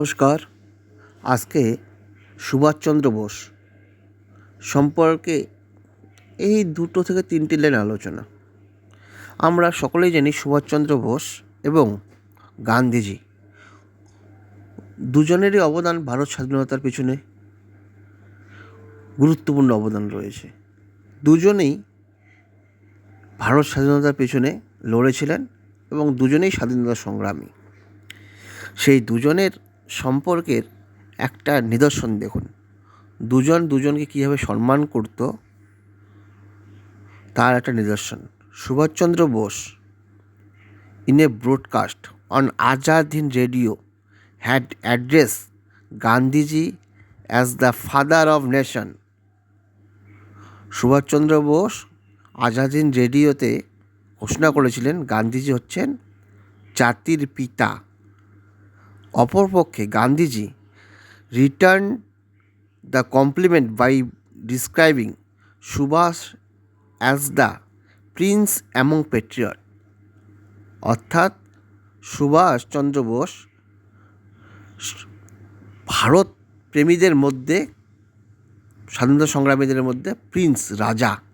নমস্কার। আজকে সুভাষচন্দ্র বোস সম্পর্কে এই দুটো থেকে তিনটি লাইন আলোচনা। আমরা সকলেই জানি সুভাষচন্দ্র বোস এবং গান্ধীজি দুজনেরই অবদান ভারত স্বাধীনতার পিছনে গুরুত্বপূর্ণ অবদান রয়েছে। দুজনেই ভারত স্বাধীনতার পেছনে লড়েছিলেন এবং দুজনেই স্বাধীনতা সংগ্রামী। সেই দুজনের সম্পর্কের একটা নিদর্শন দেখুন। দুজন দুজনকে কীভাবে সম্মান করত, তার একটা নিদর্শন। Subhashchandra Bose in a broadcast on Azad radio had address Gandhiji as the father of nation Subhashchandra Bose Azad রেডিওতে ঘোষণা করেছিলেন গান্ধীজি হচ্ছেন জাতির পিতা। অপরপক্ষে Gandhiji return the compliment by describing Subhash as the prince among patriot অর্থাৎ সুভাষচন্দ্র বোস ভারত প্রেমীদের মধ্যে, স্বাধীনতা সংগ্রামীদের মধ্যে প্রিন্স রাজা।